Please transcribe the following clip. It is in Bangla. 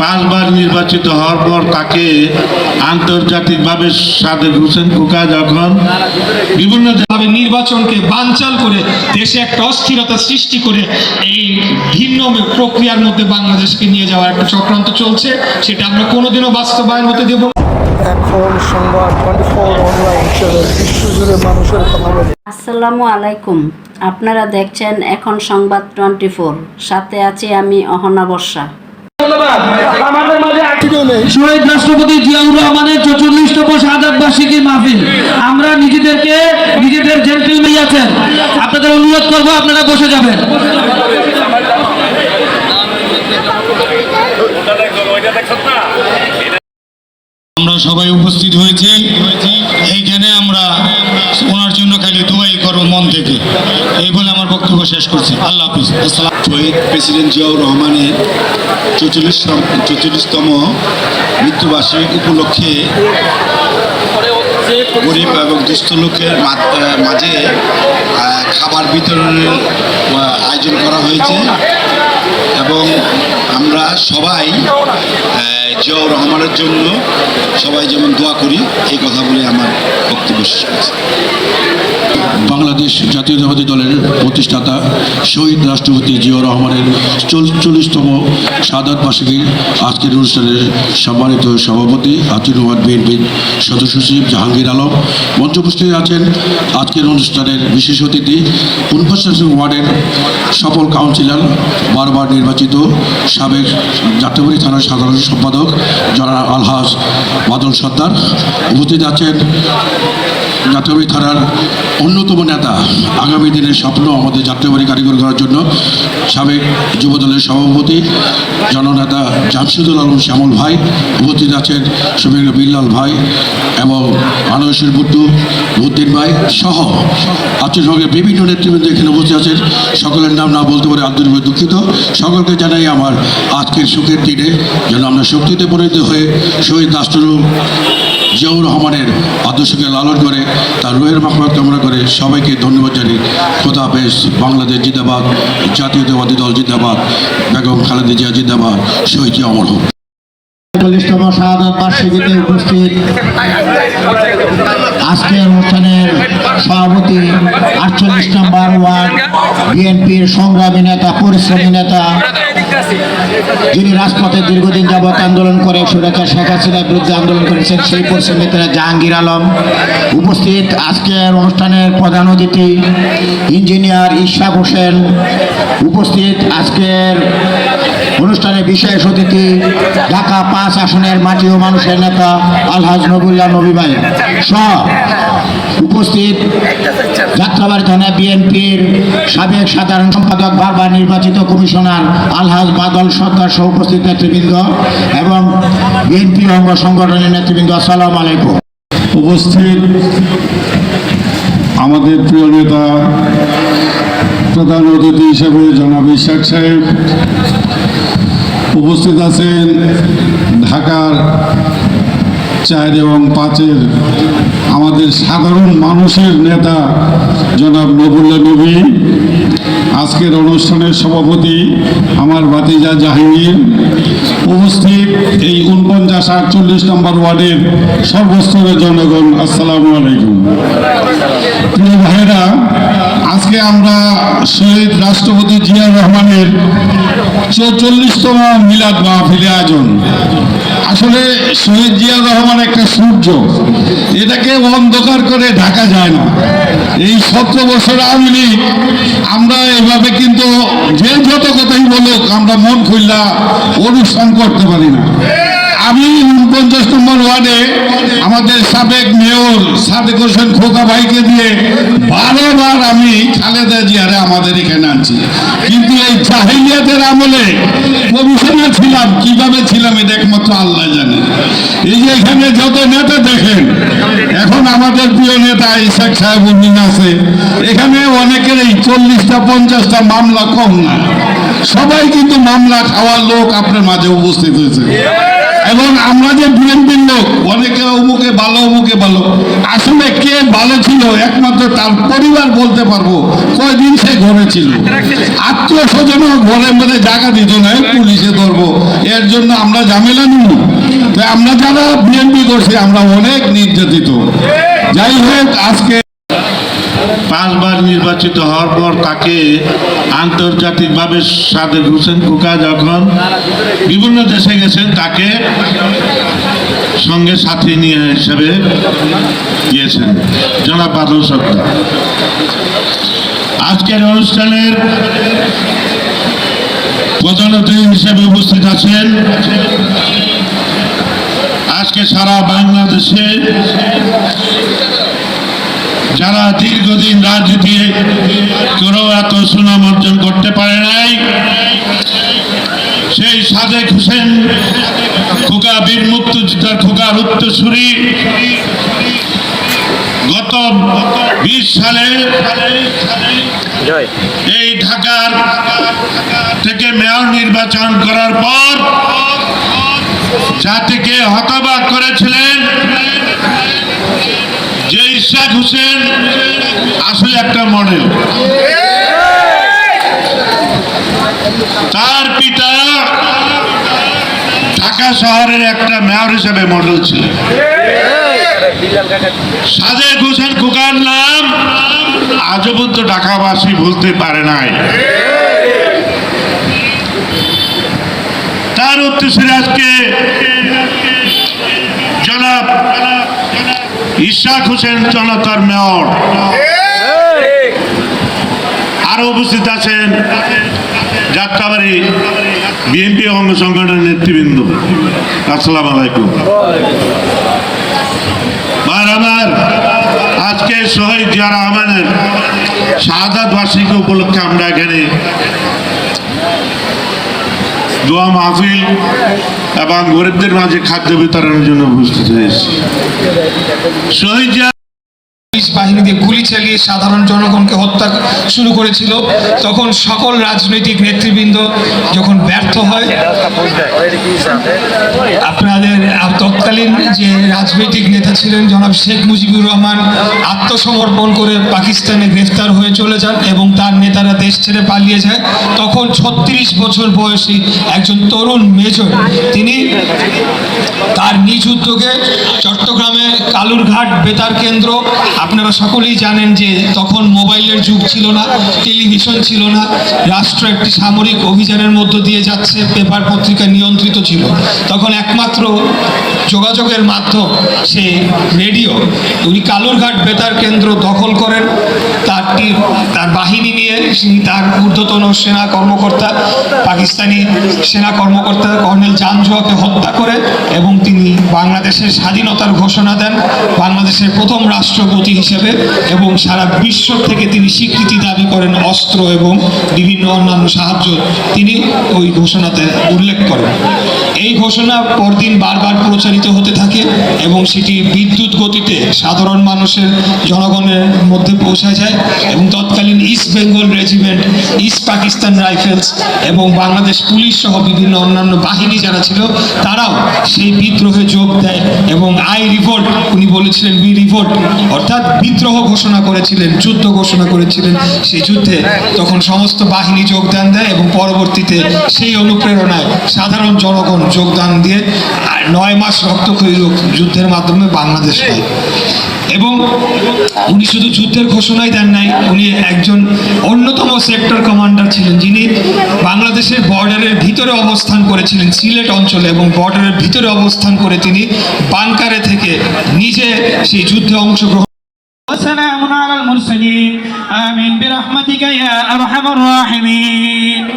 পাঁচবার নির্বাচিত হওয়ার পর তাকে আন্তর্জাতিকভাবে সাদেক হোসেন খোকা যখন বিভিন্ন ভাবে নির্বাচনকে বানচাল করে দেশে একটা অস্থিরতা সৃষ্টি করে এই ভিন্ন প্রক্রিয়ার মধ্যে বাংলাদেশকে নিয়ে যাওয়ার একটা চক্রান্ত চলছে সেটা আমরা কোনোদিনও বাস্তবায়ন হতে দেব এখন সংবাদ টোয়েন্টি ফোর অনলাইন চ্যানেল বিশ্বজুড়ে মানুষের কথা বলে। আসসালামু আলাইকুম। আপনারা দেখছেন এখন সংবাদ টোয়েন্টি ফোর সাথে আছি আমি অহনা বর্ষা। শহীদ রাষ্ট্রপতি জিয়াউর রহমানের চৌচল্লিশতম শাহাদ মাহফিল। আমরা নিজেদেরকে নিজেদের জেন্টলম্যান আছেন। আপনাদের অনুরোধ করব আপনারা বসে যাবেন। আমরা সবাই উপস্থিত হয়েছি। এইখানে আমরা ওনার জন্য খালি দোয়াই করো মন থেকে। এই বলে আমার বক্তব্য শেষ করছি। আল্লাহ হাফিজ। শহীদ প্রেসিডেন্ট জিয়াউর রহমানের চৌচল্লিশ চৌচল্লিশতম মৃত্যুবার্ষিকী উপলক্ষে গরিব এবং দুস্থ লোকের মাঝে খাবার বিতরণের আয়োজন করা হয়েছে। এবং আমরা সবাই জিয়াউর রহমানের জন্য সবাই যেমন দোয়া করি, এই কথা বলে আমার বক্তব্য শেষ করছি। বাংলাদেশ জাতীয়তাবাদী দলের প্রতিষ্ঠাতা শহীদ রাষ্ট্রপতি জিয়াউর রহমানের চল্লিশতম সাদাত বার্ষিকীর আজকের অনুষ্ঠানের সম্মানিত সভাপতি আতির রহমান বিএনপির সদস্য সচিব জাহাঙ্গীর আলম মঞ্চ উপস্থিত আছেন। আজকের অনুষ্ঠানের বিশেষ অতিথি উনপঞ্চাশ ওয়ার্ডের সফল কাউন্সিলর, বারবার নির্বাচিত সাবেক যাত্রাবাড়ি থানার সাধারণ সম্পাদক জনাব আলহাজ বাদল সর্দার। উপস্থিত আছেন যাত্রাবাড়ি থানার অন্যতম নেতা। আগামী দিনের স্বপ্ন আমাদের যাত্রাবাড়ি কারিগর করার জন্য সাবেক যুবদলের সভাপতি, জননেতা জামশেদুল আলম শ্যামল ভাই। উপস্থিত আছেন সমীর বিল্লাল ভাই এবং মানসের বুদ্ধু বুদ্দিন ভাই সহ আজকের সঙ্গে বিভিন্ন নেতৃবৃন্দ এখানে উপস্থিত আছেন। সকলের নাম না বলতে পারে আন্তরিকভাবে দুঃখিত। সকলকে জানাই আমার আজকের সুখের দিনে যেন আমরা শক্তিতে পরিণত হয়ে শহীদ রাষ্ট্র জিয়াউর রহমানের আদর্শকে লালন করে, তার রুহের মাহমত কামনা করে সবাইকে ধন্যবাদ জানি খোদা হাফেজ, বাংলাদেশ জিন্দাবাদ, জাতীয়তাবাদী দল জিন্দাবাদ, বেগম খালেদা জিয়া জিন্দাবাদ, শহীদ জিয়া অমর বার্ষিকীতে উপস্থিত আজকের অনুষ্ঠানের সভাপতি আটচল্লিশ নম্বর ওয়ার্ড বিএনপির সংগ্রামী নেতা, পরিশ্রমী নেতা, যিনি রাজপথে দীর্ঘদিন যাবৎ আন্দোলন করে সুরেখা শেখ হাসিনার বিরুদ্ধে আন্দোলন করেছেন, সেই পরিশ্রমী নেতা জাহাঙ্গীর আলম। উপস্থিত আজকের অনুষ্ঠানের প্রধান অতিথি, ইঞ্জিনিয়ার ইশাক হোসেন। উপস্থিত আজকের অনুষ্ঠানে বিশেষ অতিথি, ঢাকা পাঁচ আসনের মাটি ও মানুষের নেতা আলহাজ নবুল্লাহ নবী ভাই। সহ উপস্থিত যাত্রাবাড়ি থানা বিএনপির সাবেক সাধারণ সম্পাদক, বারবার নির্বাচিত কমিশনার আলহাজ বাদল সরকার সহ উপস্থিত নেতৃবৃন্দ এবং বিএনপি অঙ্গ সংগঠনের নেতৃবৃন্দ, আসসালামু আলাইকুম। উপস্থিত আমাদের প্রিয় নেতা, প্রধান অতিথি হিসেবে জনাব ইশাক সাহেব, উপস্থিত আছেন ঢাকার চার এবং পাঁচের আমাদের সাধারণ মানুষের নেতা জনাব নবুল্লা নবী, আজকের অনুষ্ঠানের সভাপতি আমার ভাতিজা জাহাঙ্গীর উপস্থিত এই উনপঞ্চাশ আটচল্লিশ নম্বর ওয়ার্ডের সর্বস্তরের জনগণ, আসসালামু আলাইকুম। প্রিয় ভাইরা আজকে আমরা শহীদ রাষ্ট্রপতি জিয়া রহমানের চৌচল্লিশতম মিলাদ মাহফিলে আয়োজন। আসলে শহীদ জিয়া রহমান একটা সূর্য। এটাকে অন্ধকার করে ঢাকা যায় না। এই সতেরো বছর আওয়ামী লীগ, আমরা এভাবে কিন্তু যে যত কথাই বলুক, আমরা মন খুললা অনুষ্ঠান করতে পারি না। আমি উনপঞ্চাশ নম্বর ওয়ার্ডে আমাদের সাবেক মেয়র সাদেক হোসেন খোকা ভাইকে দিয়ে বারোবার আমি খালেদা জিয়ারে আমাদের এখানে আনছি। কিন্তু এই জাহিলিয়াতের আমলে কমিশনার ছিলাম, কীভাবে ছিলাম এটা একমাত্র আল্লাহ জানে। এই যে এখানে যত নেতা দেখেন, এখন আমাদের প্রিয় নেতা ইসাক সাহেব উদ্দিন আছে। এখানে অনেকের এই চল্লিশটা, পঞ্চাশটা মামলা কম না। সবাই কিন্তু মামলা খাওয়ার লোক আপনার মাঝে উপস্থিত হয়েছে। এবং আমরা যে বিএনপির লোক, অনেকে অমুকে ভালো অমুকে ভালো। আসলে কে ভালো ছিল একমাত্র তার পরিবার বলতে পারব, কয়দিন সে ঘরে ছিল। আত্মীয় স্বজনও ঘরের মধ্যে জায়গা দিত না পুলিশে ধরবো। এর জন্য আমরা ঝামেলা নিব তো আমরা যারা বিএনপি করছি, আমরা অনেক নির্যাতিত। যাই হোক, আজকে পাঁচবার নির্বাচিত হওয়ার পর তাকে আন্তর্জাতিকভাবে সাদেক হোসেন কুকা যখন বিভিন্ন দেশে গেছেন, তাকে সঙ্গে সাথী নিয়ে হিসেবে গিয়েছেন জনাব বাদল সরকার। আজকের অনুষ্ঠানের প্রধান অতিথি হিসেবে উপস্থিত আছেন। আজকে সারা বাংলাদেশে যারা দীর্ঘদিন রাজনীতি কেউ এত সুনাম অর্জন করতে পারে নাই সেই সাদেক হোসেন খোকা বীর মুক্তিযোদ্ধার খোকার উত্তরসূরি গত বিশ সালে এই ঢাকার থেকে মেয়র নির্বাচন করার পর জাতিকে হতবাক করেছিলেন যে ইশাক হোসেন আসলে একটা মডেল। তার পিতা ঢাকা শহরের একটা মেয়র হিসেবে মডেল ছিলেন। সাদেক হোসেন খোকার নাম আজও পর্যন্ত ঢাকাবাসী ভুলতে পারে নাই। তার উত্তরসূরি আজকে জনাব ইশাক হোসেন জনতার মেয়র। আরও উপস্থিত আছেন যাত্রাবাড়ি বিএনপি অঙ্গ সংগঠনের নেতৃবৃন্দ। আসসালাম আলাইকুম। আজকে শহীদ জিয়া রহমানের শাহাদাত বার্ষিকী উপলক্ষে আমরা এখানে দোয়া মাহফিল এবং গরিবদের মাঝে খাদ্য বিতরণের জন্য উপস্থিত হয়েছে। শহীদ বাহিনী দিয়ে গুলি চালিয়ে সাধারণ জনগণকে হত্যা শুরু করেছিল। তখন সকল রাজনৈতিক নেতৃবৃন্দ যখন ব্যর্থ হয়, আপনাদের তৎকালীন যে রাজনৈতিক নেতা ছিলেন জনাব শেখ মুজিবুর রহমান, আত্মসমর্পণ করে পাকিস্তানে গ্রেফতার হয়ে চলে যান এবং তার নেতারা দেশ ছেড়ে পালিয়ে যায়। তখন ছত্রিশ বছর বয়সী একজন তরুণ মেজর, তিনি তার নিজ উদ্যোগে চট্টগ্রামে কালুরঘাট বেতার কেন্দ্র, আপনারা সকলেই জানেন যে তখন মোবাইলের যুগ ছিল না, টেলিভিশন ছিল না, রাষ্ট্র একটি সামরিক অভিযানের মধ্য দিয়ে যাচ্ছে, পেপার পত্রিকা নিয়ন্ত্রিত ছিল তখন একমাত্র যোগাযোগের মাধ্যম সে রেডিও। উনি কালুরঘাট বেতার কেন্দ্র দখল করেন, তার টি- তার বাহিনী নিয়ে তার ঊর্ধ্বতন সেনা কর্মকর্তা, পাকিস্তানি সেনা কর্মকর্তা কর্নেল জানজুয়াকে হত্যা করে এবং তিনি বাংলাদেশের স্বাধীনতার ঘোষণা দেন, বাংলাদেশের প্রথম রাষ্ট্রপতি হিসেবে এবং সারা বিশ্ব থেকে তিনি স্বীকৃতি দাবি করেন অস্ত্র এবং বিভিন্ন অন্যান্য সাহায্য তিনি ওই ঘোষণাতে উল্লেখ করেন। এই ঘোষণা পরদিন বারবার প্রচারিত হতে থাকে এবং সেটি বিদ্যুৎ গতিতে সাধারণ মানুষের জনগণের মধ্যে পৌঁছা যায় এবং তৎকালীন East Bengal regiment, East Pakistan rifles এবং বাংলাদেশ পুলিশ সহ বিভিন্ন অন্যান্য বাহিনী যারা ছিল, তারাও সেই বিদ্রোহে যোগ দেয় এবং আই রিভোল্ট, উনি বলেছিলেন বি রিভোল্ট। অর্থাৎ বিদ্রোহ ঘোষণা করেছিলেন, যুদ্ধ ঘোষণা করেছিলেন। সেই যুদ্ধে তখন সমস্ত বাহিনী যোগদান দেয় এবং পরবর্তীতে সেই অনুপ্রেরণায় সাধারণ জনগণ যোগদান দিয়ে নয় মাস রক্তক্ষয়ী যুদ্ধের মাধ্যমে বাংলাদেশ হয় এবং উনি শুধু যুদ্ধের ঘোষণাই দেন নাই, উনি একজন অন্যতম সেক্টর কমান্ডার ছিলেন, যিনি বাংলাদেশের বর্ডারের ভিতরে অবস্থান করেছিলেন, সিলেট অঞ্চলে, এবং বর্ডারের ভিতরে অবস্থান করে তিনি বাংকারে থেকে নিজে সেই যুদ্ধে অংশগ্রহণ وسلام على المرسلين. آمين. برحمتك يا أرحم الراحمين.